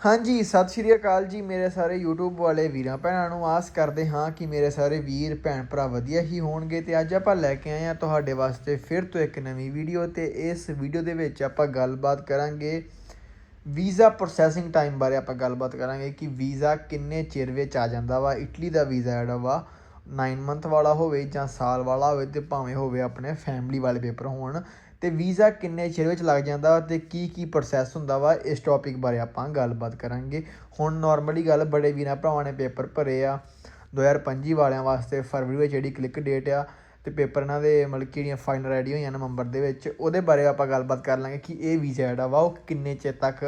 ਹਾਂਜੀ, ਸਤਿ ਸ਼੍ਰੀ ਅਕਾਲ ਜੀ ਮੇਰੇ ਸਾਰੇ YouTube ਵਾਲੇ ਵੀਰਾਂ ਭੈਣਾਂ ਨੂੰ। ਆਸ ਕਰਦੇ ਹਾਂ ਕਿ ਮੇਰੇ ਸਾਰੇ ਵੀਰ, ਭੈਣ ਭਰਾ ਵਧੀਆ ਹੀ ਹੋਣਗੇ ਤੇ ਅੱਜ ਆਪਾਂ ਲੈ ਕੇ ਆਏ ਹਾਂ ਤੁਹਾਡੇ ਵਾਸਤੇ ਫਿਰ ਤੋਂ ਇੱਕ ਨਵੀਂ ਵੀਡੀਓ ਤੇ ਇਸ ਵੀਡੀਓ ਦੇ ਵਿੱਚ ਆਪਾਂ ਗੱਲਬਾਤ ਕਰਾਂਗੇ ਵੀਜ਼ਾ ਪ੍ਰੋਸੈਸਿੰਗ ਟਾਈਮ ਬਾਰੇ ਆਪਾਂ ਗੱਲਬਾਤ ਕਰਾਂਗੇ ਕਿ ਵੀਜ਼ਾ ਕਿੰਨੇ ਚਿਰ ਵਿੱਚ ਆ ਜਾਂਦਾ ਵਾ, ਇਟਲੀ ਦਾ ਵੀਜ਼ਾ ਜਿਹੜਾ ਵਾ 9 ਮੰਥ ਵਾਲਾ ਹੋਵੇ ਜਾਂ ਸਾਲ ਵਾਲਾ ਹੋਵੇ ਤੇ ਭਾਵੇਂ ਹੋਵੇ ਆਪਣੇ ਫੈਮਿਲੀ ਵਾਲੇ ਪੇਪਰ ਹੋਣ। ਤੇ ਵੀਜ਼ਾ ਕਿੰਨੇ ਚਿਰ ਵਿੱਚ ਲੱਗ ਜਾਂਦਾ ਵਾ ਤੇ ਕੀ ਕੀ ਪ੍ਰੋਸੈਸ ਹੁੰਦਾ ਵਾ, ਇਸ ਟੌਪਿਕ ਬਾਰੇ ਆਪਾਂ ਗੱਲਬਾਤ ਕਰਾਂਗੇ। ਹੁਣ ਨਾਰਮਲੀ ਗੱਲ ਬੜੇ ਵੀਰਾਂ ਭਰਾਵਾਂ ਨੇ ਪੇਪਰ ਭਰੇ ਆ 2025 ਵਾਲਿਆਂ ਵਾਸਤੇ ਫਰਵਰੀ ਵਿੱਚ ਜਿਹੜੀ ਕਲਿੱਕ ਡੇਟ ਆ, ਤੇ ਪੇਪਰ ਇਹਨਾਂ ਦੇ ਮਤਲਬ ਕਿ ਜਿਹੜੀਆਂ ਫਾਈਨਲ ਰੈਡੀ ਹੋਈਆਂ ਨਵੰਬਰ ਦੇ ਵਿੱਚ, ਉਹਦੇ ਬਾਰੇ ਆਪਾਂ ਗੱਲਬਾਤ ਕਰ ਲਾਂਗੇ ਕਿ ਇਹ ਵੀਜ਼ਾ ਜਿਹੜਾ ਵਾ ਉਹ ਕਿੰਨੇ ਚਿਰ ਤੱਕ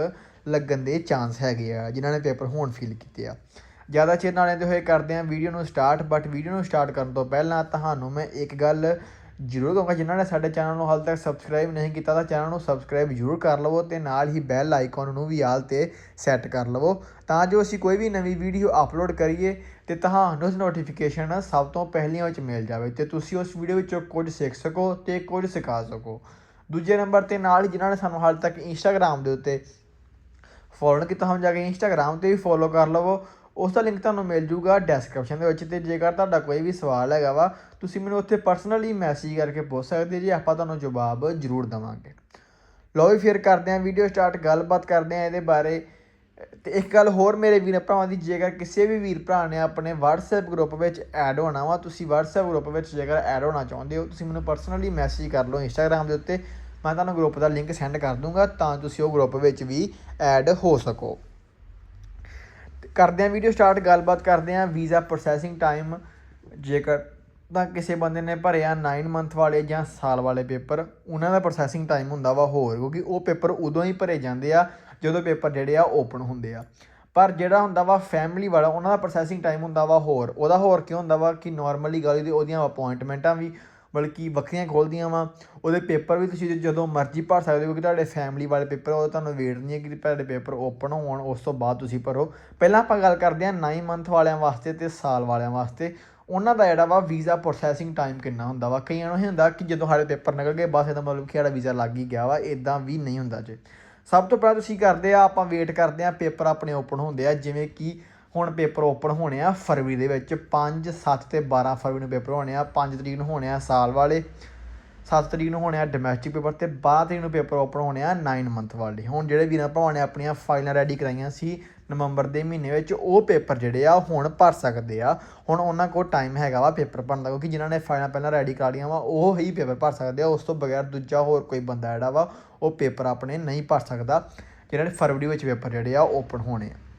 ਲੱਗਣ ਦੇ ਚਾਂਸ ਹੈਗੇ ਆ, ਜਿਨ੍ਹਾਂ ਨੇ ਪੇਪਰ ਹੋਣ ਫਿਲ ਕੀਤੇ ਆ। ਜ਼ਿਆਦਾ ਚਿਰ ਨਾਲ ਲੈਂਦੇ ਹੋਏ ਕਰਦੇ ਆ ਵੀਡੀਓ ਨੂੰ ਸਟਾਰਟ ਬਟ ਵੀਡੀਓ ਨੂੰ ਸਟਾਰਟ ਕਰਨ ਤੋਂ ਪਹਿਲਾਂ ਤੁਹਾਨੂੰ ਮੈਂ ਇੱਕ ਗੱਲ ਜ਼ਰੂਰ ਕਹਾਂਗਾ, ਜਿਨ੍ਹਾਂ ਨੇ ਸਾਡੇ ਚੈਨਲ ਨੂੰ ਹਾਲ ਤੱਕ ਸਬਸਕ੍ਰਾਈਬ ਨਹੀਂ ਕੀਤਾ ਤਾਂ ਚੈਨਲ ਨੂੰ ਸਬਸਕ੍ਰਾਈਬ ਜ਼ਰੂਰ ਕਰ ਲਵੋ ਤੇ ਨਾਲ ਹੀ ਬੈਲ ਆਈਕਨ ਨੂੰ ਵੀ ਆਲ ਤੇ ਸੈੱਟ ਕਰ ਲਵੋ। ਤਾਂ ਜੋ ਅਸੀਂ ਕੋਈ ਵੀ ਨਵੀਂ ਵੀਡੀਓ ਅਪਲੋਡ ਕਰੀਏ ਤੇ ਤੁਹਾਨੂੰ ਉਸ ਨੋਟੀਫਿਕੇਸ਼ਨ ਸਭ ਤੋਂ ਪਹਿਲੀਆਂ ਵਿੱਚ ਮਿਲ ਜਾਵੇ ਤੇ ਤੁਸੀਂ ਉਸ ਵੀਡੀਓ ਵਿੱਚੋਂ ਕੁਝ ਸਿੱਖ ਸਕੋ ਤੇ ਕੁਝ ਸਿਖਾ ਸਕੋ। ਦੂਜੇ ਨੰਬਰ ਤੇ ਨਾਲ ਹੀ ਜਿਨ੍ਹਾਂ ਨੇ ਸਾਨੂੰ ਹਾਲ ਤੱਕ ਇੰਸਟਾਗ੍ਰam ਦੇ ਉੱਤੇ ਫੋਲੋ ਕੀਤਾ ਹਮ ਜਾ ਕੇ ਇੰਸਟਾਗ੍ਰam ਤੇ ਵੀ ਫੋਲੋ ਕਰ ਲਵੋ। ਉਸ ਦਾ ਲਿੰਕ ਤੁਹਾਨੂੰ ਮਿਲ ਜੂਗਾ ਡਿਸਕ੍ਰਿਪਸ਼ਨ ਦੇ ਵਿੱਚ ਤੇ ਜੇਕਰ ਤੁਹਾਡਾ ਕੋਈ ਵੀ ਸਵਾਲ ਹੈਗਾ ਵਾ, ਤੁਸੀਂ ਮੈਨੂੰ ਉੱਥੇ ਪਰਸਨਲੀ ਮੈਸੇਜ ਕਰਕੇ ਪੁੱਛ ਸਕਦੇ ਜੀ, ਆਪਾਂ ਤੁਹਾਨੂੰ ਜਵਾਬ ਜ਼ਰੂਰ ਦਵਾਂਗੇ। ਲਓ ਵੀ ਫਿਰ ਕਰਦੇ ਹਾਂ ਵੀਡੀਓ ਸਟਾਰਟ ਗੱਲਬਾਤ ਕਰਦੇ ਹਾਂ ਇਹਦੇ ਬਾਰੇ। ਤੇ ਇੱਕ ਗੱਲ ਹੋਰ ਮੇਰੇ ਵੀਰ ਭਰਾਵਾਂ ਦੀ, ਜੇਕਰ ਕਿਸੇ ਵੀ ਵੀਰ ਭਰਾ ਨੇ ਆਪਣੇ WhatsApp ਗਰੁੱਪ ਵਿੱਚ ਐਡ ਹੋਣਾ ਵਾ, ਤੁਸੀਂ WhatsApp ਗਰੁੱਪ ਵਿੱਚ ਜੇਕਰ ਐਡ ਹੋਣਾ ਚਾਹੁੰਦੇ ਹੋ, ਤੁਸੀਂ ਮੈਨੂੰ ਪਰਸਨਲੀ ਮੈਸੇਜ ਕਰ ਲਓ Instagram ਦੇ ਉੱਤੇ, ਮੈਂ ਤੁਹਾਨੂੰ ਗਰੁੱਪ ਦਾ ਲਿੰਕ ਸੈਂਡ ਕਰ ਦੂੰਗਾ ਤਾਂ ਤੁਸੀਂ ਉਹ ਗਰੁੱਪ ਵਿੱਚ ਵੀ ਐਡ ਹੋ ਸਕੋ। ਕਰਦੇ ਹਾਂ ਵੀਡੀਓ ਸਟਾਰਟ ਗੱਲਬਾਤ ਕਰਦੇ ਹਾਂ ਵੀਜ਼ਾ ਪ੍ਰੋਸੈਸਿੰਗ ਟਾਈਮ ਜੇਕਰ ਤਾਂ ਕਿਸੇ ਬੰਦੇ ਨੇ ਭਰਿਆ 9 ਮੰਥ ਵਾਲੇ ਜਾਂ ਸਾਲ ਵਾਲੇ ਪੇਪਰ, ਉਹਨਾਂ ਦਾ ਪ੍ਰੋਸੈਸਿੰਗ ਟਾਈਮ ਹੁੰਦਾ ਵਾ ਹੋਰ, ਕਿਉਂਕਿ ਉਹ ਪੇਪਰ ਉਦੋਂ ਹੀ ਭਰੇ ਜਾਂਦੇ ਆ, ਜਦੋਂ ਪੇਪਰ ਜਿਹੜੇ ਆ ਓਪਨ ਹੁੰਦੇ ਆ। ਪਰ ਜਿਹੜਾ ਹੁੰਦਾ ਵਾ ਫੈਮਿਲੀ ਵਾਲਾ, ਉਹਨਾਂ ਦਾ ਪ੍ਰੋਸੈਸਿੰਗ ਟਾਈਮ ਹੁੰਦਾ ਵਾ ਹੋਰ। ਉਹਦਾ ਹੋਰ ਕਿਉਂ ਹੁੰਦਾ ਵਾ ਕਿ ਨਾਰਮਲੀ ਗੱਲ ਦੀ ਉਹਦੀਆਂ ਅਪਾਇੰਟਮੈਂਟਾਂ ਵੀ ਬਲਕਿ ਵੱਖਰੀਆਂ ਖੋਲਦੀਆਂ ਵਾ। ਉਹਦੇ ਪੇਪਰ ਵੀ ਤੁਸੀਂ ਜਦੋਂ ਮਰਜ਼ੀ ਭਰ ਸਕਦੇ ਹੋ, ਕਿਉਂਕਿ ਤੁਹਾਡੇ ਫੈਮਿਲੀ ਵਾਲੇ ਪੇਪਰ ਉਹ ਤੁਹਾਨੂੰ ਵੇਟ ਨਹੀਂ ਹੈ ਕਿ ਤੁਹਾਡੇ ਪੇਪਰ ਓਪਨ ਹੋਣ, ਉਸ ਤੋਂ ਬਾਅਦ ਤੁਸੀਂ ਭਰੋ। ਪਹਿਲਾਂ ਆਪਾਂ ਗੱਲ ਕਰਦੇ ਹਾਂ 9 ਮੰਥ ਵਾਲਿਆਂ ਵਾਸਤੇ ਤੇ ਸਾਲ ਵਾਲਿਆਂ ਵਾਸਤੇ। ਉਹਨਾਂ ਦਾ ਜਿਹੜਾ ਵਾ ਵੀਜ਼ਾ ਪ੍ਰੋਸੈਸਿੰਗ ਟਾਈਮ ਕਿੰਨਾ ਹੁੰਦਾ ਵਾ? ਕਈਆਂ ਨੂੰ ਇਹ ਹੁੰਦਾ ਕਿ ਜਦੋਂ ਸਾਡੇ ਪੇਪਰ ਨਿਕਲ ਗਏ, ਬਸ ਇਹਦਾ ਮਤਲਬ ਕਿ ਸਾਡਾ ਵੀਜ਼ਾ ਲੱਗ ਹੀ ਗਿਆ ਵਾ ਇਦਾਂ ਵੀ ਨਹੀਂ ਹੁੰਦਾ ਜੇ। ਸਭ ਤੋਂ ਪਹਿਲਾਂ ਤੁਸੀਂ ਕਰਦੇ ਆ, ਆਪਾਂ ਵੇਟ ਕਰਦੇ ਆ, ਪੇਪਰ ਆਪਣੇ ਓਪਨ ਹੁੰਦੇ ਆ, ਜਿਵੇਂ ਕਿ ਹੁਣ ਪੇਪਰ ਓਪਨ ਹੋਣੇ ਆ ਫਰਵਰੀ ਦੇ ਵਿੱਚ 5 7 ਤੇ 12 ਫਰਵਰੀ ਨੂੰ ਪੇਪਰ ਹੋਣੇ ਆ 5 ਤਰੀਕ ਨੂੰ ਹੋਣੇ ਆ ਸਾਲ ਵਾਲੇ 7 ਤਰੀਕ ਨੂੰ ਹੋਣੇ ਆ ਡੋਮੈਸਟਿਕ ਪੇਪਰ ਤੇ 12 ਤਰੀਕ ਨੂੰ ਪੇਪਰ ਓਪਨ ਹੋਣੇ ਆ 9 ਮੰਥ ਵਾਲੇ। ਹੁਣ ਜਿਹੜੇ ਵੀਰਾਂ ਭਰਾਵਾਂ ਨੇ ਆਪਣੀਆਂ ਫਾਈਲਾਂ ਰੈਡੀ ਕਰਾਈਆਂ ਸੀ ਨਵੰਬਰ ਦੇ ਮਹੀਨੇ ਵਿੱਚ, ਉਹ ਪੇਪਰ ਜਿਹੜੇ ਆ ਹੁਣ ਭਰ ਸਕਦੇ ਆ। ਹੁਣ ਉਹਨਾਂ ਕੋਲ ਟਾਈਮ ਹੈਗਾ ਵਾ ਪੇਪਰ ਭਰਨ ਦਾ, ਕਿਉਂਕਿ ਜਿਨ੍ਹਾਂ ਨੇ ਫਾਈਲਾਂ ਪਹਿਲਾਂ ਰੈਡੀ ਕਰਾ ਲਈਆਂ ਵਾ, ਉਹ ਹੀ ਪੇਪਰ ਭਰ ਸਕਦੇ ਆ। ਉਸ ਤੋਂ ਬਗੈਰ ਦੂਜਾ ਹੋਰ ਕੋਈ ਬੰਦਾ ਜਿਹੜਾ ਵਾ, ਉਹ ਪੇਪਰ ਆਪਣੇ ਨਹੀਂ ਭਰ ਸਕਦਾ। ਜਿਹਨਾਂ ਨੇ ਫਰਵਰੀ ਵਿੱਚ ਪੇਪਰ ਜਿਹੜੇ ਆ, ਓਪਨ ਹੋਣੇ ਆ।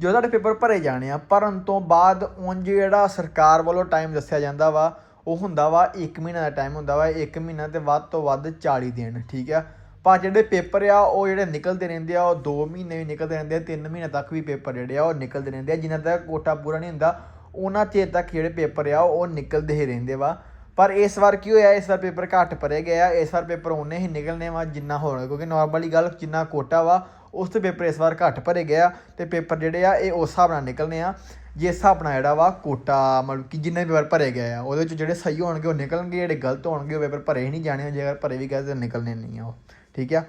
ਜੋ ਤੁਹਾਡੇ ਪੇਪਰ ਭਰੇ ਜਾਣੇ ਆ, ਭਰਨ ਤੋਂ ਬਾਅਦ ਉਂਝ ਜਿਹੜਾ ਸਰਕਾਰ ਵੱਲੋਂ ਟਾਈਮ ਦੱਸਿਆ ਜਾਂਦਾ ਵਾ, ਉਹ ਹੁੰਦਾ ਵਾ 1 ਮਹੀਨਾ ਦਾ ਟਾਈਮ ਹੁੰਦਾ ਵਾ 1 ਮਹੀਨਾ ਤੇ ਵੱਧ ਤੋਂ ਵੱਧ 40 ਦਿਨ, ਠੀਕ ਆ? ਪਰ ਜਿਹੜੇ ਪੇਪਰ ਆ, ਉਹ ਜਿਹੜੇ ਨਿਕਲਦੇ ਰਹਿੰਦੇ ਆ, ਉਹ 2 ਮਹੀਨੇ ਵੀ ਨਿਕਲਦੇ ਰਹਿੰਦੇ ਆ 3 ਮਹੀਨੇ ਤੱਕ ਵੀ ਪੇਪਰ ਜਿਹੜੇ ਆ, ਉਹ ਨਿਕਲਦੇ ਰਹਿੰਦੇ ਆ ਜਿਨ੍ਹਾਂ ਤੱਕ ਕੋਟਾ ਪੂਰਾ ਨਹੀਂ ਹੁੰਦਾ, ਉਹਨਾਂ ਚਿਰ ਤੱਕ ਜਿਹੜੇ ਪੇਪਰ ਆ, ਉਹ ਨਿਕਲਦੇ ਹੀ ਰਹਿੰਦੇ ਵਾ। ਪਰ ਇਸ ਵਾਰ ਕੀ ਹੋਇਆ, ਇਸ ਵਾਰ ਪੇਪਰ ਘੱਟ ਭਰੇ ਗਏ ਆ, ਇਸ ਵਾਰ ਪੇਪਰ ਉਹਨੇ ਹੀ ਨਿਕਲਨੇ ਵਾ ਜਿੰਨਾ ਹੋਣਾ ਕਿਉਂਕਿ ਨਾਰਮਲੀ ਗੱਲ, ਜਿੰਨਾ ਕੋਟਾ ਵਾ, ਉਸ ਤੋਂ ਪੇਪਰ ਇਸ ਵਾਰ ਘੱਟ ਭਰੇ ਗਏ ਆ ਤੇ ਪੇਪਰ ਜਿਹੜੇ ਆ, ਇਹ ਉਸ ਹਿਸਾਬ ਨਾਲ ਨਿਕਲਨੇ ਆ ਜੇ ਹਿਸਾਬ ਨਾਲ ਜਿਹੜਾ ਵਾ ਕੋਟਾ, ਮਤਲਬ ਕਿ ਜਿੰਨੇ ਪੇਪਰ ਭਰੇ ਗਏ ਆ, ਉਹਦੇ ਵਿੱਚ ਜਿਹੜੇ ਸਹੀ ਹੋਣਗੇ ਉਹ ਨਿਕਲਣਗੇ, ਜਿਹੜੇ ਗਲਤ ਹੋਣਗੇ ਉਹ ਪੇਪਰ ਭਰੇ ਹੀ ਨਹੀਂ ਜਾਣੇ, ਜੇਕਰ ਭਰੇ ਵੀ ਗਏ ਤਾਂ ਨਿਕਲਣੇ ਨਹੀਂ ਆ ਉਹ, ਠੀਕ ਆ?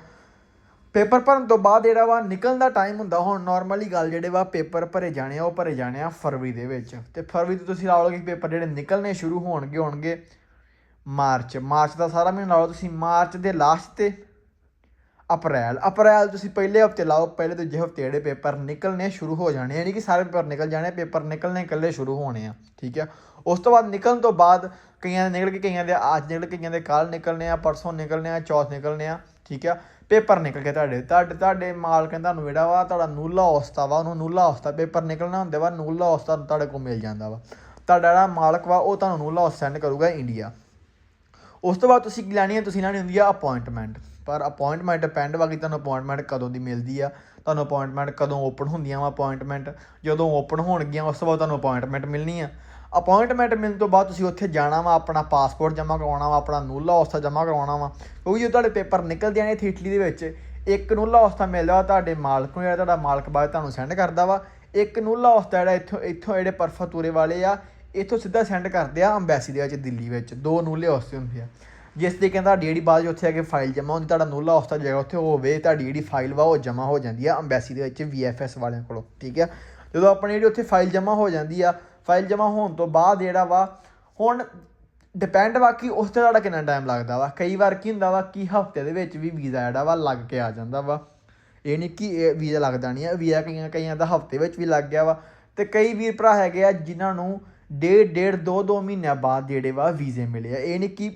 ਪੇਪਰ ਭਰਨ ਤੋਂ ਬਾਅਦ ਜਿਹੜਾ ਵਾ ਨਿਕਲਣ ਦਾ ਟਾਈਮ ਹੁੰਦਾ, ਹੁਣ ਨਾਰਮਲੀ ਗੱਲ ਜਿਹੜੇ ਵਾ ਪੇਪਰ ਭਰੇ ਜਾਣੇ ਆ, ਉਹ ਭਰੇ ਜਾਣੇ ਆ ਫਰਵਰੀ ਦੇ ਵਿੱਚ। ਤੇ ਫਰਵਰੀ ਤੋਂ ਤੁਸੀਂ ਲਾ ਲਓ ਕਿ ਪੇਪਰ ਜਿਹੜੇ ਨਿਕਲਣੇ ਸ਼ੁਰੂ ਹੋਣਗੇ ਹੋਣਗੇ ਮਾਰਚ। ਮਾਰਚ ਦਾ ਸਾਰਾ ਮਹੀਨਾ ਲਾ ਲਓ ਤੁਸੀਂ, ਮਾਰਚ ਦੇ ਲਾਸਟ ਤੇ ਅਪ੍ਰੈਲ। ਅਪ੍ਰੈਲ ਤੁਸੀਂ ਪਹਿਲੇ ਹਫ਼ਤੇ ਲਾਓ, ਪਹਿਲੇ ਦੂਜੇ ਹਫ਼ਤੇ ਜਿਹੜੇ ਪੇਪਰ ਨਿਕਲਣੇ ਸ਼ੁਰੂ ਹੋ ਜਾਣੇ ਯਾਨੀ ਕਿ ਸਾਰੇ ਪੇਪਰ ਨਿਕਲ ਜਾਣੇ ਪੇਪਰ ਨਿਕਲਣੇ ਇਕੱਲੇ ਸ਼ੁਰੂ ਹੋਣੇ ਆ, ਠੀਕ ਆ? ਉਸ ਤੋਂ ਬਾਅਦ ਨਿਕਲਣ ਤੋਂ ਬਾਅਦ ਕਈਆਂ ਦੇ ਨਿਕਲ ਕੇ, ਕਈਆਂ ਦੇ ਅੱਜ ਨਿਕਲ ਕੇ, ਕਈਆਂ ਦੇ ਕੱਲ ਨਿਕਲਣੇ ਆ, ਪਰਸੋਂ ਨਿਕਲਣੇ ਆ, ਚੌਥ ਨਿਕਲਣੇ ਆ, ਠੀਕ ਆ? ਪੇਪਰ ਨਿਕਲ ਕੇ ਤੁਹਾਡੇ ਤੁਹਾਡੇ ਤੁਹਾਡੇ ਮਾਲਕ ਨੇ ਤੁਹਾਨੂੰ ਜਿਹੜਾ ਵਾ ਤੁਹਾਡਾ ਨੂਲਾ ਔਸਤਾ ਵਾ, ਉਹਨੂੰ ਨੂਲਾ ਔਸਤਾ ਪੇਪਰ ਨਿਕਲਣਾ ਹੁੰਦੇ ਵਾ, ਨੂਲਾ ਔਸਤਾ ਤੁਹਾਡੇ ਕੋਲ ਮਿਲ ਜਾਂਦਾ ਵਾ। ਤੁਹਾਡਾ ਜਿਹੜਾ ਮਾਲਕ ਵਾ, ਉਹ ਤੁਹਾਨੂੰ ਨੂਲਾ ਔਸਤਾ ਸੈਂਡ ਕਰੂਗਾ ਇੰਡੀਆ ਉਸ ਤੋਂ ਬਾਅਦ ਤੁਸੀਂ ਕੀ ਲੈਣੀ ਹੈ? ਤੁਸੀਂ ਲੈਣੀ ਹੁੰਦੀ ਆ ਅਪਾਇੰਟਮੈਂਟ ਪਰ ਅਪਾਇੰਟਮੈਂਟ ਡਿਪੈਂਡ ਵਾ ਕਿ ਤੁਹਾਨੂੰ ਅਪਾਇੰਟਮੈਂਟ ਕਦੋਂ ਦੀ ਮਿਲਦੀ ਆ। ਤੁਹਾਨੂੰ ਅਪਾਇੰਟਮੈਂਟ ਕਦੋਂ ਓਪਨ ਹੁੰਦੀਆਂ ਵਾ ਅਪਾਇੰਟਮੈਂਟ ਜਦੋਂ ਓਪਨ ਹੋਣਗੀਆਂ, ਉਸ ਤੋਂ ਬਾਅਦ ਤੁਹਾਨੂੰ ਅਪਾਇੰਟਮੈਂਟ ਮਿਲਣੀ ਆ। ਅਪਾਇੰਟਮੈਂਟ ਮਿਲਣ ਤੋਂ ਬਾਅਦ ਤੁਸੀਂ ਉੱਥੇ ਜਾਣਾ ਵਾ, ਆਪਣਾ ਪਾਸਪੋਰਟ ਜਮ੍ਹਾਂ ਕਰਵਾਉਣਾ ਵਾ, ਆਪਣਾ ਨੂਲਾ ਔਸਤਾ ਜਮ੍ਹਾਂ ਕਰਵਾਉਣਾ ਵਾ। ਕਿਉਂਕਿ ਜਦੋਂ ਤੁਹਾਡੇ ਪੇਪਰ ਨਿਕਲਦੇ ਜਾਣੇ ਇੱਥੇ ਇਟਲੀ ਦੇ ਵਿੱਚ, ਇੱਕ ਨੂਲਾ ਔਸਤਾ ਮਿਲਦਾ ਵਾ ਤੁਹਾਡੇ ਮਾਲਕ ਨੂੰ ਜਿਹੜਾ ਤੁਹਾਡਾ ਮਾਲਕ ਬਾਅਦ ਤੁਹਾਨੂੰ ਸੈਂਡ ਕਰਦਾ ਵਾ। ਇੱਕ ਨੂਲਾ ਔਸਤਾ ਜਿਹੜਾ ਇੱਥੋਂ ਇੱਥੋਂ ਜਿਹੜੇ ਪਰਫਤੂਰੇ ਵਾਲੇ ਆ, ਇੱਥੋਂ ਸਿੱਧਾ ਸੈਂਡ ਕਰਦੇ ਆ ਅੰਬੈਸੀ ਦੇ ਵਿੱਚ ਦਿੱਲੀ ਵਿੱਚ। ਦੋ ਨੂਲੇ ਔਸਤੇ ਹੁੰਦੇ ਆ। ਜਿਸ ਦੇ ਕਹਿੰਦਾ ਤੁਹਾਡੀ ਜਿਹੜੀ ਬਾਅਦ 'ਚ ਉੱਥੇ ਆ ਕੇ ਫਾਈਲ ਜਮ੍ਹਾਂ ਹੁੰਦੀ, ਤੁਹਾਡਾ ਨੂਲਾ ਉਸ ਦਾ ਜਗ੍ਹਾ ਉੱਥੇ ਹੋਵੇ ਤੁਹਾਡੀ ਜਿਹੜੀ ਫਾਈਲ ਵਾ, ਉਹ ਜਮ੍ਹਾਂ ਹੋ ਜਾਂਦੀ ਆ ਅੰਬੈਸੀ ਦੇ ਵਿੱਚ VFS ਵਾਲਿਆਂ ਕੋਲੋਂ, ਠੀਕ ਆ? ਜਦੋਂ ਆਪਣੀ ਜਿਹੜੀ ਉੱਥੇ ਫਾਈਲ ਜਮ੍ਹਾਂ ਹੋ ਜਾਂਦੀ ਆ ਫਾਈਲ ਜਮ੍ਹਾਂ ਹੋਣ ਤੋਂ ਬਾਅਦ ਜਿਹੜਾ ਵਾ, ਹੁਣ ਡਿਪੈਂਡ ਵਾ ਕਿ ਉਸ ਤੇ ਤੁਹਾਡਾ ਕਿੰਨਾ ਟਾਈਮ ਲੱਗਦਾ ਵਾ। ਕਈ ਵਾਰ ਕੀ ਹੁੰਦਾ ਵਾ ਕਿ ਹਫ਼ਤੇ ਦੇ ਵਿੱਚ ਵੀ ਵੀਜ਼ਾ ਜਿਹੜਾ ਵਾ ਲੱਗ ਕੇ ਆ ਜਾਂਦਾ ਵਾ। ਇਹ ਨਹੀਂ ਕਿ ਇਹ ਵੀਜ਼ਾ ਲੱਗਦਾ ਨਹੀਂ ਆ ਵੀਜ਼ਾ ਕਈਆਂ ਕਈਆਂ ਦਾ ਹਫ਼ਤੇ ਵਿੱਚ ਵੀ ਲੱਗ ਗਿਆ ਵਾ। ਤੇ ਕਈ ਵੀਰ ਭਰਾ ਹੈਗੇ ਆ ਜਿਨ੍ਹਾਂ ਨੂੰ ਡੇਢ ਡੇਢ, ਦੋ ਦੋ ਮਹੀਨਿਆਂ ਬਾਅਦ ਜਿਹੜੇ ਵਾ ਵੀਜ਼ੇ ਮਿਲੇ ਆ। ਇਹ ਨਹੀਂ ਕਿ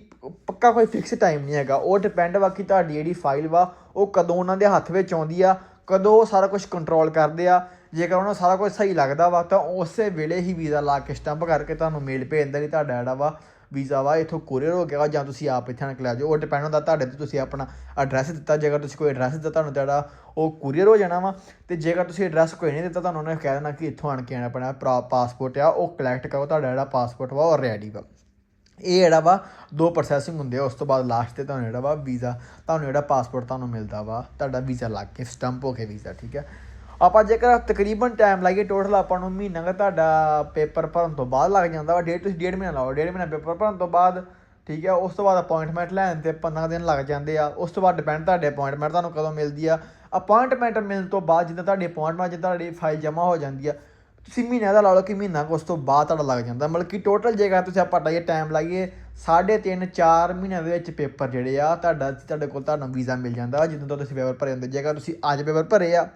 ਪੱਕਾ ਕੋਈ ਫਿਕਸ ਟਾਈਮ ਨਹੀਂ ਹੈਗਾ। ਉਹ ਡਿਪੈਂਡ ਵਾ ਕਿ ਤੁਹਾਡੀ ਜਿਹੜੀ ਫਾਈਲ ਵਾ, ਉਹ ਕਦੋਂ ਉਹਨਾਂ ਦੇ ਹੱਥ ਵਿੱਚ ਆਉਂਦੀ ਆ, ਕਦੋਂ ਉਹ ਸਾਰਾ ਕੁਝ ਕੰਟਰੋਲ ਕਰਦੇ ਆ। ਜੇਕਰ ਉਹਨਾਂ ਸਾਰਾ ਕੁਝ ਸਹੀ ਲੱਗਦਾ ਵਾ, ਤਾਂ ਉਸੇ ਵੇਲੇ ਹੀ ਵੀਜ਼ਾ ਲਾ ਕੇ ਸਟੰਪ ਕਰਕੇ ਤੁਹਾਨੂੰ ਮੇਲ ਭੇਜ ਦਿੰਦਾ ਕਿ ਤੁਹਾਡਾ ਜਿਹੜਾ ਵਾ ਵੀਜ਼ਾ ਵਾ, ਇਥੋਂ ਕੋਰੀਅਰ ਹੋ ਗਿਆ ਵਾ ਜਾਂ ਤੁਸੀਂ ਆਪ ਇੱਥੇ ਆਣ ਕੇ ਲੈ ਜਾਓ। ਉਹ ਡਿਪੈਂਡ ਹੁੰਦਾ ਤੁਹਾਡੇ ਤੇ ਤੁਸੀਂ ਆਪਣਾ ਐਡਰੈਸ ਦਿੱਤਾ। ਜੇਕਰ ਤੁਸੀਂ ਕੋਈ ਐਡਰੈਸ ਦਿੱਤਾ, ਤੁਹਾਨੂੰ ਜਿਹੜਾ ਉਹ ਕੋਰੀਅਰ ਹੋ ਜਾਣਾ ਵਾ। ਤੇ ਜੇਕਰ ਤੁਸੀਂ ਐਡਰੈਸ ਕੋਈ ਨਹੀਂ ਦਿੱਤਾ, ਤੁਹਾਨੂੰ ਉਹਨੇ ਕਹਿ ਦੇਣਾ ਕਿ ਇੱਥੋਂ ਆਣ ਕੇ ਆਣਾ ਪੈਣਾ ਪਾਸਪੋਰਟ ਆ, ਉਹ ਕਲੈਕਟ ਕਰੋ ਤੁਹਾਡਾ ਜਿਹੜਾ ਪਾਸਪੋਰਟ ਵਾ, ਉਹ ਰੈਡੀ ਵਾ। ਇਹ ਜਿਹੜਾ ਵਾ ਦੋ ਪ੍ਰੋਸੈਸਿੰਗ ਹੁੰਦੇ ਆ, ਉਸ ਤੋਂ ਬਾਅਦ ਲਾਸਟ ਤੇ ਤੁਹਾਨੂੰ ਜਿਹੜਾ ਵਾ ਵੀਜ਼ਾ, ਤੁਹਾਨੂੰ ਜਿਹੜਾ ਪਾਸਪੋਰਟ ਤੁਹਾਨੂੰ ਮਿਲਦਾ ਵਾ, ਤੁਹਾਡਾ ਵੀਜ਼ਾ ਲੱਗ ਕੇ ਸਟੰਪ ਹੋ ਕੇ ਵੀਜ਼ਾ, ਠੀਕ ਹੈ ਆਪਾਂ ਜੇਕਰ ਤਕਰੀਬਨ ਟਾਈਮ ਲਾਈਏ ਟੋਟਲ ਆਪਾਂ ਨੂੰ ਮਹੀਨਾ ਕੁ ਤੁਹਾਡਾ ਪੇਪਰ ਭਰਨ ਤੋਂ ਬਾਅਦ ਲੱਗ ਜਾਂਦਾ ਵਾ, ਡੇਢ ਤੁਸੀਂ ਡੇਢ ਮਹੀਨਾ ਲਾਓ, ਡੇਢ ਮਹੀਨਾ ਪੇਪਰ ਭਰਨ ਤੋਂ ਬਾਅਦ, ਠੀਕ ਹੈ ਉਸ ਤੋਂ ਬਾਅਦ ਅਪਾਇੰਟਮੈਂਟ ਲੈਣ ਤੇ 15 ਦਿਨ ਲੱਗ ਜਾਂਦੇ ਆ, ਉਸ ਤੋਂ ਬਾਅਦ ਡਿਪੈਂਡ ਤੁਹਾਡੇ ਅਪਾਇੰਟਮੈਂਟ ਤੁਹਾਨੂੰ ਕਦੋਂ ਮਿਲਦੀ ਆ। ਅਪਾਇੰਟਮੈਂਟ ਮਿਲਣ ਤੋਂ ਬਾਅਦ ਜਿੱਦਾਂ ਤੁਹਾਡੀ ਅਪਾਇੰਟਮੈਂਟ ਜਿੱਦਾਂ ਤੁਹਾਡੀ ਫਾਈਲ ਜਮ੍ਹਾਂ ਹੋ ਜਾਂਦੀ ਆ, ਤੁਸੀਂ ਮਹੀਨਾ ਦਾ ਲਾ ਲਓ ਕਿ ਮਹੀਨਾ ਕੁ ਉਸ ਤੋਂ ਬਾਅਦ ਤੁਹਾਡਾ ਲੱਗ ਜਾਂਦਾ। ਮਤਲਬ ਕਿ ਟੋਟਲ ਜੇਕਰ ਤੁਸੀਂ ਆਪਾਂ ਲਾਈਏ ਟਾਈਮ ਲਾਈਏ, ਸਾਢੇ ਤਿੰਨ 4 ਮਹੀਨਿਆਂ ਦੇ ਵਿੱਚ ਪੇਪਰ ਜਿਹੜੇ ਆ, ਤੁਹਾਡਾ, ਤੁਹਾਡੇ ਕੋਲ ਤੁਹਾਨੂੰ ਵੀਜ਼ਾ ਮਿਲ ਜਾਂਦਾ ਜਿੱਦਾਂ ਤੋਂ ਤੁਸੀਂ ਪੇਪਰ ਭਰੇ ਹੁੰਦੇ। ਜੇਕਰ ਤੁਸੀਂ ਅੱਜ ਪੇਪਰ ਭਰੇ ਆ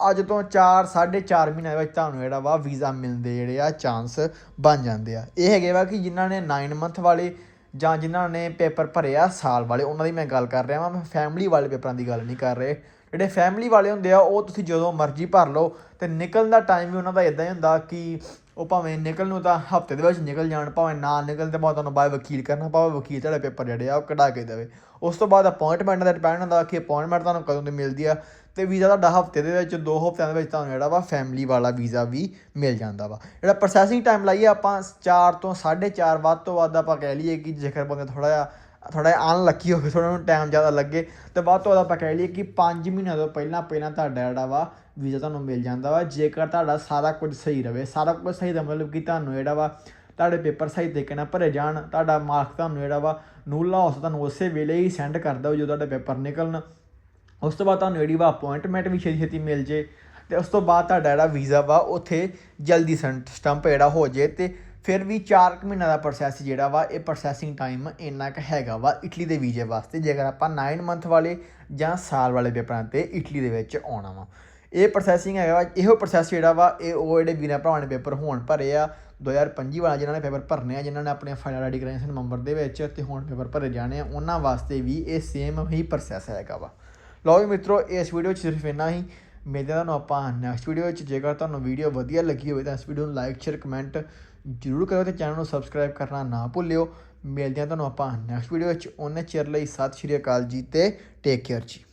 ਅੱਜ ਤੋਂ 4 4.5 ਮਹੀਨਿਆਂ ਦੇ ਵਿੱਚ ਤੁਹਾਨੂੰ ਜਿਹੜਾ ਵਾ ਵੀਜ਼ਾ ਮਿਲਦੇ ਜਿਹੜੇ ਆ, ਚਾਂਸ ਬਣ ਜਾਂਦੇ ਆ। ਇਹ ਹੈਗੇ ਵਾ ਕਿ ਜਿਨ੍ਹਾਂ ਨੇ 9 ਮੰਥ ਵਾਲੇ ਜਾਂ ਜਿਨ੍ਹਾਂ ਨੇ ਪੇਪਰ ਭਰੇ ਆ ਸਾਲ ਵਾਲੇ, ਉਹਨਾਂ ਦੀ ਮੈਂ ਗੱਲ ਕਰ ਰਿਹਾ ਵਾਂ, ਮੈਂ ਫੈਮਿਲੀ ਵਾਲੇ ਪੇਪਰਾਂ ਦੀ ਗੱਲ ਨਹੀਂ ਕਰ ਰਹੇ। ਜਿਹੜੇ ਫੈਮਿਲੀ ਵਾਲੇ ਹੁੰਦੇ ਆ, ਉਹ ਤੁਸੀਂ ਜਦੋਂ ਮਰਜ਼ੀ ਭਰ ਲਓ ਤੇ ਨਿਕਲਣ ਦਾ ਟਾਈਮ ਵੀ ਉਹਨਾਂ ਦਾ ਇਦਾਂ ਹੀ ਹੁੰਦਾ ਕਿ ਉਹ ਭਾਵੇਂ ਨਿਕਲ ਨੂੰ ਤਾਂ ਹਫ਼ਤੇ ਦੇ ਵਿੱਚ ਨਿਕਲ ਜਾਣ, ਭਾਵੇਂ ਨਾ ਨਿਕਲ ਤੇ ਬਾਅਦ ਤੁਹਾਨੂੰ ਬਾਏ ਵਕੀਲ ਕਰਨਾ, ਭਾਵੇਂ ਵਕੀਲ ਤੁਹਾਡੇ ਪੇਪਰ ਜਿਹੜੇ ਆ ਉਹ ਕਢਾ ਕੇ ਦੇਵੇ। ਉਸ ਤੋਂ ਬਾਅਦ ਅਪਾਇੰਟਮੈਂਟ ਦਾ ਡਿਪੈਂਡ ਹੁੰਦਾ ਕਿ ਅਪਾਇੰਟਮੈਂਟ ਤੁਹਾਨੂੰ ਕਦੋਂ ਦੀ ਮਿਲਦੀ ਆ ਤੇ ਵੀਜ਼ਾ ਤੁਹਾਡਾ ਹਫ਼ਤੇ ਦੇ ਵਿੱਚ, ਦੋ ਹਫਤਿਆਂ ਦੇ ਵਿੱਚ ਤੁਹਾਨੂੰ ਜਿਹੜਾ ਵਾ ਫੈਮਿਲੀ ਵਾਲਾ ਵੀਜ਼ਾ ਵੀ ਮਿਲ ਜਾਂਦਾ ਵਾ। ਜਿਹੜਾ ਪ੍ਰੋਸੈਸਿੰਗ ਟਾਈਮ ਲਾਈਏ ਆਪਾਂ 4 ਤੋਂ 4.5 ਵੱਧ ਤੋਂ ਵੱਧ ਆਪਾਂ ਕਹਿ ਲਈਏ ਕਿ ਜੇਕਰ ਬੰਦੇ ਥੋੜਾ ਜਿਹਾ ਥੋੜਾ ਜਿਹਾ ਅਨਲੱਕੀ ਹੋਵੇ ਥੋੜਾ ਨੂੰ ਟਾਈਮ ਜ਼ਿਆਦਾ ਲੱਗੇ, ਤੇ ਵੱਧ ਤੋਂ ਵੱਧ ਆਪਾਂ ਕਹਿ ਲਈਏ ਕਿ 5 ਮਹੀਨਿਆਂ ਤੋਂ ਪਹਿਲਾਂ ਪਹਿਲਾਂ ਤੁਹਾਡਾ ਜਿਹੜਾ ਵਾ ਵੀਜ਼ਾ ਤੁਹਾਨੂੰ ਮਿਲ ਜਾਂਦਾ ਵਾ। ਜੇਕਰ ਤੁਹਾਡਾ ਸਾਰਾ ਕੁਝ ਸਹੀ ਰਵੇ, ਸਾਰਾ ਕੁਝ ਸਹੀ ਦਾ ਮਤਲਬ ਕਿ ਤੁਹਾਨੂੰ ਜਿਹੜਾ ਵਾ ਤੁਹਾਡੇ ਪੇਪਰ ਸਹੀ ਤਰੀਕੇ ਨਾਲ ਭਰੇ ਜਾਣ, ਤੁਹਾਡਾ ਮਾਰਕ ਤੁਹਾਨੂੰ ਜਿਹੜਾ ਵਾ ਨੂਲਾ ਹਾਊਸ ਤੁਹਾਨੂੰ ਉਸੇ ਵੇਲੇ ਹੀ ਸੈਂਡ ਕਰ ਦਿਓ ਜਦੋਂ ਤੁਹਾਡੇ ਪੇਪਰ ਨਿਕਲਣ। ਉਸ ਤੋਂ ਬਾਅਦ ਤੁਹਾਨੂੰ ਜਿਹੜੀ ਵਾ ਅਪਾਇੰਟਮੈਂਟ ਵੀ ਛੇਤੀ ਛੇਤੀ ਮਿਲ ਜੇ ਤੇ ਉਸ ਤੋਂ ਬਾਅਦ ਤੁਹਾਡਾ ਜਿਹੜਾ ਵੀਜ਼ਾ ਵਾ ਉੱਥੇ ਜਲਦੀ ਸਟੰਪ ਜਿਹੜਾ ਹੋ ਜੇ ਤੇ ਫਿਰ ਵੀ 4 ਮਹੀਨਾ ਦਾ ਪ੍ਰੋਸੈਸ ਜਿਹੜਾ ਵਾ, ਇਹ ਪ੍ਰੋਸੈਸਿੰਗ ਟਾਈਮ ਇੰਨਾ ਕੁ ਹੈਗਾ ਵਾ ਇਟਲੀ ਦੇ ਵੀਜ਼ੇ ਵਾਸਤੇ। ਜੇਕਰ ਆਪਾਂ 9 ਮੰਥ ਵਾਲੇ ਜਾਂ ਸਾਲ ਵਾਲੇ ਪੇਪਰਾਂ ਤੇ ਇਟਲੀ ਦੇ ਵਿੱਚ ਆਉਣਾ ਵਾ। ਇਹ ਪ੍ਰੋਸੈਸਿੰਗ ਹੈਗਾ ਵਾ, ਇਹੋ ਪ੍ਰੋਸੈਸ ਜਿਹੜਾ ਵਾ, ਇਹ ਉਹ ਜਿਹੜੇ ਵੀਰਾਂ ਭਰਾਵਾਂ ਨੇ ਪੇਪਰ ਹੋਣ ਭਰੇ ਆ। 2025 ਵਾਲਾ ਜਿਨ੍ਹਾਂ ਨੇ ਪੇਪਰ ਭਰਨੇ ਆ, ਜਿਨ੍ਹਾਂ ਨੇ ਆਪਣੀਆਂ ਫਾਈਲਾਂ ਰੈਡੀ ਕਰਾਈਆਂ ਸਨ ਨਵੰਬਰ ਦੇ ਵਿੱਚ ਤੇ ਹੁਣ ਪੇਪਰ ਭਰੇ ਜਾਣੇ ਆ, ਉਹਨਾਂ ਵਾਸਤੇ ਵੀ ਇਹ ਸੇਮ ਹੀ ਪ੍ਰੋਸੈਸ ਹੈਗਾ ਵਾ। ਲਓ ਜੀ ਮਿੱਤਰੋ, ਇਸ ਵੀਡੀਓ 'ਚ ਸਿਰਫ ਇੰਨਾ ਹੀ। ਮਿਲਦੇ ਤੁਹਾਨੂੰ ਆਪਾਂ ਨੈਕਸਟ ਵੀਡੀਓ ਵਿੱਚ। ਜੇਕਰ ਤੁਹਾਨੂੰ ਵੀਡੀਓ ਵਧੀਆ ਲੱਗੀ ਹੋਵੇ ਤਾਂ ਇਸ ਵੀਡੀਓ ਨੂੰ ਲਾਈਕ ਸ਼ੇਅਰ ਕਮੈਂਟ ਜ਼ਰੂਰ ਕਰੋ ਤੇ ਚੈਨਲ ਨੂੰ ਸਬਸਕ੍ਰਾਈਬ ਕਰਨਾ ਨਾ ਭੁੱਲਿਓ। ਮਿਲਦੇ ਹਾਂ ਤੁਹਾਨੂੰ ਆਪਾਂ ਨੈਕਸਟ ਵੀਡੀਓ ਵਿੱਚ। ਉਹਨੇ ਚਿਰ ਲਈ ਸਤਿ ਸ਼੍ਰੀ ਅਕਾਲ ਜੀ ਤੇ ਟੇਕ ਕੇਅਰ ਜੀ।